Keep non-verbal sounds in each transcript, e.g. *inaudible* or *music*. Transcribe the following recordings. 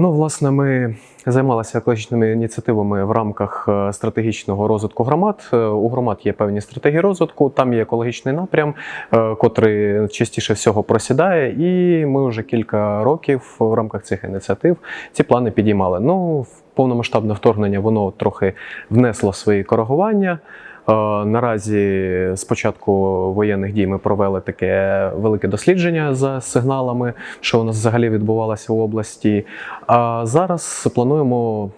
Ну, власне, ми займалися екологічними ініціативами в рамках е, стратегічного розвитку громад. Е, У громад є певні стратегії розвитку, там є екологічний напрям, е, котрий частіше всього просідає. І ми вже кілька років в рамках цих ініціатив ці плани підіймали. Ну, повномасштабне вторгнення воно трохи внесло свої коригування. Е, Наразі з початку воєнних дій ми провели таке велике дослідження за сигналами, що у нас взагалі відбувалося в області. А зараз плануємо,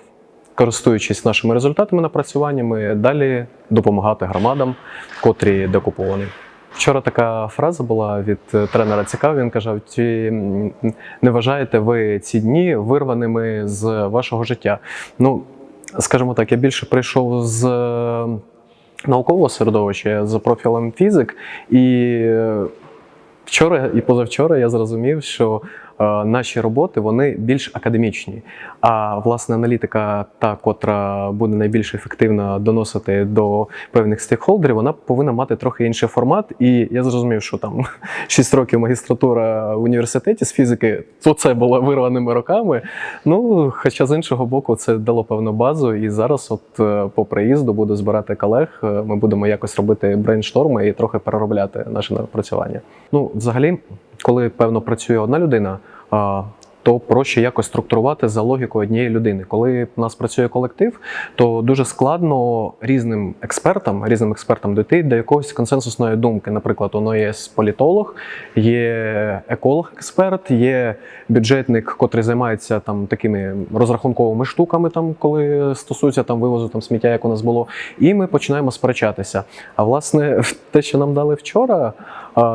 користуючись нашими результатами напрацюваннями, далі допомагати громадам, котрі декуповані. Вчора така фраза була від е, тренера цікава. Він казав: чи не вважаєте ви ці дні вирваними з вашого життя? Ну, скажімо так, я більше прийшов з наукового середовища я за профілем фізик, і е, вчора і позавчора я зрозумів, що наші роботи вони більш академічні. А власне аналітика, та котра буде найбільш ефективно доносити до певних стейкхолдерів, вона повинна мати трохи інший формат. І я зрозумів, що там *laughs* 6 років магістратура в університеті з фізики, то це було вирваними роками. Ну, хоча з іншого боку, це дало певну базу, і зараз, от е, по приїзду, буду збирати колег. е, Ми будемо якось робити брейншторми і трохи переробляти наше напрацювання. Ну, взагалі, коли певно працює одна людина. То проще якось структурувати за логікою однієї людини. Коли в нас працює колектив, то дуже складно різним експертам, різним експертам дійти до якоїсь консенсусної думки. Наприклад, воно є політолог, є еколог-експерт, є бюджетник, котрий займається там такими розрахунковими штуками, там коли стосується там вивозу там сміття, як у нас було. І ми починаємо сперечатися. А власне, *laughs* те, що нам дали вчора,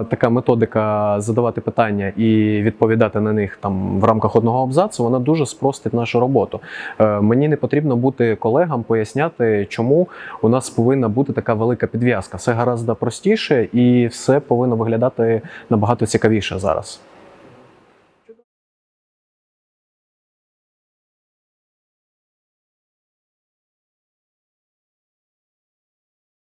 така методика задавати питання і відповідати на них там в рамках одного абзацу, вона дуже спростить нашу роботу. Е, Мені не потрібно бути колегам, поясняти, чому у нас повинна бути така велика підв'язка. Все гаразд простіше і все повинно виглядати набагато цікавіше зараз.